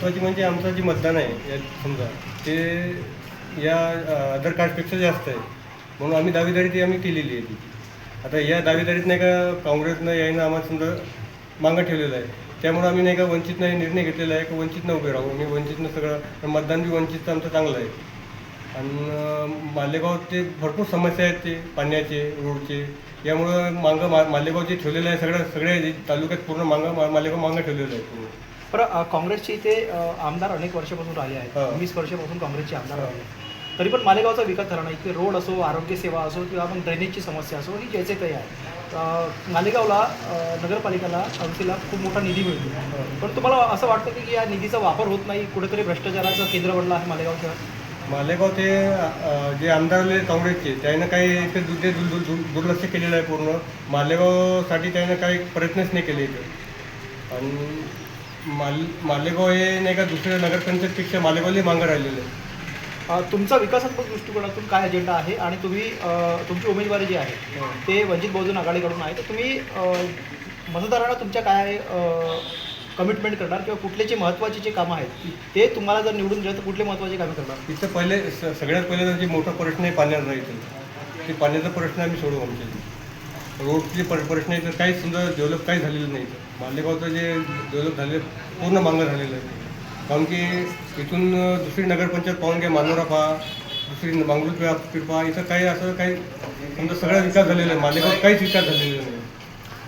महत्त्वाची म्हणजे आमचं जे मतदान आहे या समजा ते या आधार कार्डपेक्षा जास्त आहे. म्हणून आम्ही दावेदारी ती आम्ही केलेली आहे ती. आता या दावेदारीत नाही का काँग्रेसनं यायनं आम्हाला समजा मागं ठेवलेलं आहे. त्यामुळे आम्ही नाही का वंचितनं हे निर्णय घेतलेला आहे की वंचितनं उभे राहू. आम्ही वंचितनं सगळं मतदान बी वंचितचं आमचं चांगलं आहे. आणि मालेगाव मालेगावात ते भरपूर समस्या आहेत ते पाण्याचे रोडचे. यामुळं मागं मा मालेगाव जे ठेवलेलं आहे सगळ्या सगळ्या जे तालुक्यात पूर्ण मागं मा मालेगाव मागं ठेवलेलं आहे. पूर्ण अ, काँग्रेसचे इथे आमदार अनेक वर्षापासून राहिले आहेत. हा. वीस वर्षापासून काँग्रेसचे आमदार हा. राहिले तरी पण मालेगावचा विकास झाला नाही. इथे रोड असो आरोग्य सेवा असो किंवा मग ड्रेनेजची समस्या असो ही ज्याचे काही आहे मालेगावला नगरपालिकेला औसीला खूप मोठा निधी मिळतो. पण तुम्हाला असं वाटतं की या निधीचा वापर होत नाही? कुठेतरी भ्रष्टाचाराचं केंद्र बनलं आहे मालेगाव शहर? मालेगाव ते जे आमदार आले काँग्रेसचे त्यानं काही इथे दु- ते दुर्लक्ष केलेलं आहे पूर्ण. मालेगावसाठी त्यानं काही प्रयत्नच नाही केले इथे. आणि माल मालेगाव हे नाही का दुसऱ्या नगरपंचायतपेक्षा मालेगावला मागं राहिलेलं. आहे अ, तुमचा विकासात्मक दृष्टिकोनातून काय अजेंडा आहे आणि तुम्ही अ, तुमची उमेदवारी जी आहे ते वंचित बहुजन आघाडीकडून आहे. तर तुम्ही अ, मतदारांना तुमच्या काय कमिटमेंट करणार किंवा कुठले जे महत्त्वाचे जे कामं आहेत ते तुम्हाला जर निवडून दिलं तर कुठले महत्त्वाचे कामं करणार? इथं पहिले स- सगळ्यात पहिले तर जे मोठा प्रश्न आहे पाण्याचा इथं. ते पाण्याचा प्रश्न आम्ही सोडवू आमच्या इथे रोडचे पर प्रश्न तर काहीच समजा डेव्हलप काही झालेलं नाही इथं. मालेगावचं जे डेव्हलप झाले पूर्ण मागं झालेलं आहे. कारण की इथून दुसरी नगरपंचायत पाहून घ्या मानोरा पहा दुसरी मांगरूळ पिळपा इथं काही असं काही समजा सगळा विकास झालेला आहे. मालेगावात काहीच विकास झालेला नाही.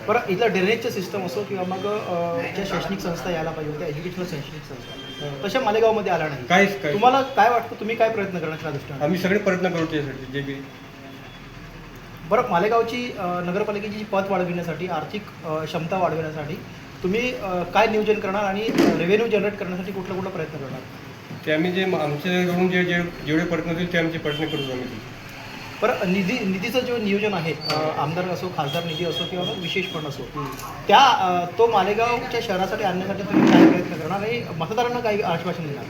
बरं इथलं ड्रेनेजचं सिस्टम असो किंवा मग अ, ज्या शैक्षणिक संस्था यायला पाहिजे होत्या एज्युकेशनल शैक्षणिक संस्था तशा मालेगावमध्ये आल्या नाही. काहीच काही तुम्हाला काय वाटतं तुम्ही काय प्रयत्न करणार त्या दृष्टीने? आम्ही सगळे प्रयत्न करू त्यासाठी जे बी बरं मालेगावची नगरपालिकेची जी पत वाढविण्यासाठी आर्थिक क्षमता वाढविण्यासाठी तुम्ही काय नियोजन करणार आणि रेव्हेन्यू जनरेट करण्यासाठी कुठला कुठला प्रयत्न करणार? ते आम्ही जे आमच्याकडून जे जे जेवढे प्रयत्न होतील ते आमचे प्रयत्न करू आम्ही. बरं निधी निधीचं जे नियोजन आहे आमदार असो खासदार निधी असो किंवा विशेष फंड असो त्या तो मालेगावच्या शहरासाठी आणण्यासाठी तुम्ही काय प्रयत्न करणार आणि मतदारांना काय आश्वासन देणार?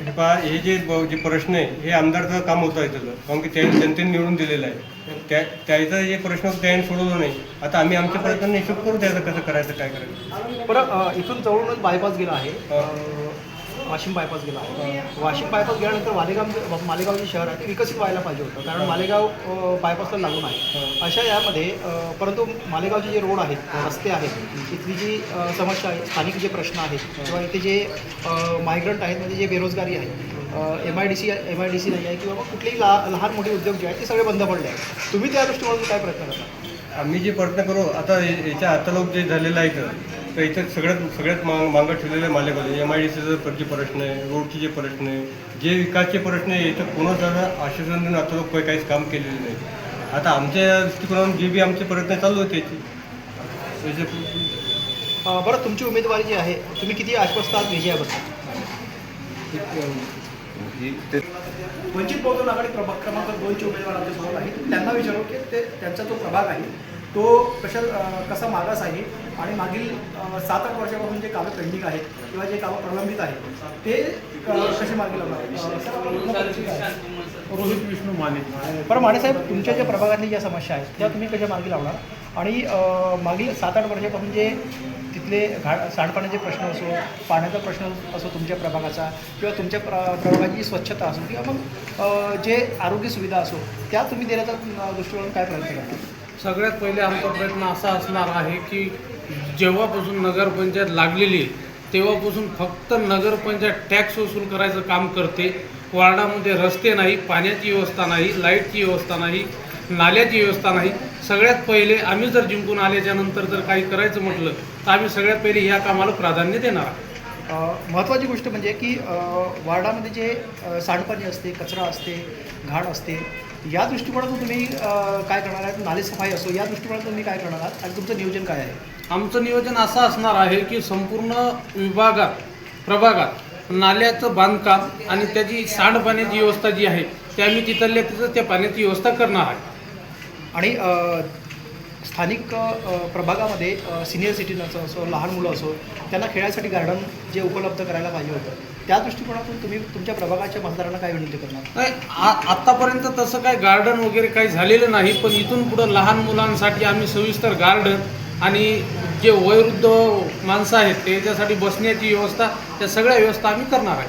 हे पहा हे जे जे प्रश्न आहे हे आमदारचं काम होतं आहे त्याचं. कारण की त्या जनतेने निवडून दिलेलं आहे. त्या त्याचा जे प्रश्न त्याने सोडवलं नाही. आता आम्ही आमच्या प्रयत्नांनी हिशोब करू त्याचं कसं करायचं काय करायचं? बरं इथून जवळूनच बायपास गेला आहे. वाशिम बायपास गेला. आहे वाशिम बायपास गेल्यानंतर मालेगाव मालेगाव जे शहर आहे ते विकसित व्हायला पाहिजे होतं. कारण मालेगाव बायपासला लागून आहे. अशा यामध्ये परंतु मालेगावचे जे रोड आहेत रस्ते आहेत इथली जी समस्या आहे स्थानिक जे प्रश्न आहेत किंवा इथे जे मायग्रंट आहेत म्हणजे जे बेरोजगारी आहे M I D C M I D C नाही आहे किंवा मग कुठलेही ला लहान मोठे उद्योग जे आहेत ते सगळे बंद पडले आहेत. तुम्ही त्या दृष्टीकोनातून काय प्रयत्न करता? आम्ही जे प्रयत्न करू आता याच्या हातालोक जे झालेलं आहे इथं सगळ्यात सगळ्यात माग मागं ठेवलेलं आहे. मालेगाव एम आय डी सीचं जे प्रश्न आहे रोडचे जे प्रश्न आहे जे विकासचे प्रश्न आहे इथं कोणाच आश्वासन देऊन आता लोक काहीच काम केलेलं नाही. आता आमच्या दृष्टिकोनातून जे बी आमचे प्रयत्न चालू होते त्याचे बरं तुमची उमेदवारी जी आहे तुम्ही किती आश्वस्त आहात विजयाबद्दल? वंचित बहुजन आघाडी प्रभाग क्रमांक दोनचे उमेदवार आमच्यासोबत आहेत. त्यांना विचारू की ते त्यांचा जो प्रभाग आहे तो कशा कसा मागास आहे आणि मागील सात आठ वर्षापासून जे कामं पेंडिंग आहेत किंवा जे कामं प्रलंबित आहेत ते कसे मार्गी लावणार? रोहित विष्णू माने. बरं मानेसाहेब तुमच्या ज्या प्रभागातली ज्या समस्या आहेत त्या तुम्ही कशा मार्गी लावणार? आणि मागील सात आठ वर्षापासून जे तिथले घाट सांडपाण्याचे प्रश्न असो पाण्याचा प्रश्न असो तुमच्या प्रभागाचा किंवा तुमच्या प्र प्रभागाची स्वच्छता असो किंवा मग जे आरोग्य सुविधा असो त्या तुम्ही देण्याचा दृष्टिकोन काय प्रयत्न करता? सगळ्यात पहिले आमचा प्रयत्न असा असणार आहे की जेव्हापासून नगरपंचायत लागलेली तेव्हापासून फक्त नगरपंचायत टॅक्स वसूल करायचं काम करते. वार्डामध्ये रस्ते नाही पाण्याची व्यवस्था नाही लाईटची व्यवस्था नाही नाल्याची व्यवस्था नाही. सगळ्यात पहिले आम्ही जर जिंकून आल्याच्यानंतर जर काही करायचं म्हटलं तर आम्ही सगळ्यात पहिले ह्या कामाला प्राधान्य देणार आहोत. महत्त्वाची गोष्ट म्हणजे की वार्डामध्ये जे सांडपाणी असते कचरा असते घाण असते या दृष्टिकोनातून तुम्ही अ, काय करणार आहात? नालेसफाई असो या दृष्टिकोनातून तुम्ही काय करणार आहात? आणि तुमचं नियोजन काय आहे? आमचं नियोजन असं असणार आहे की संपूर्ण विभागात प्रभागात नाल्याचं बांधकाम आणि त्याची सांडपाण्याची व्यवस्था जी आहे ते आम्ही तिथल्या तिथं त्या पाण्याची व्यवस्था करणार आहे. आणि अ, स्थानिक प्रभागामध्ये सिनियर सिटीजन असो लहान मुलं असो त्यांना खेळायसाठी गार्डन जे उपलब्ध करायला पाहिजे होतं. त्या दृष्टिकोनातून तुम्ही तुमच्या प्रभागाच्या मतदारांना काय विनंती करणार? नाही आ- आत्तापर्यंत तसं काय गार्डन वगैरे काही झालेलं नाही पण इथून पुढं लहान मुलांसाठी आम्ही सविस्तर गार्डन आणि जे वयोवृद्ध माणसं आहेत त्याच्यासाठी बसण्याची व्यवस्था त्या सगळ्या व्यवस्था आम्ही करणार आहे.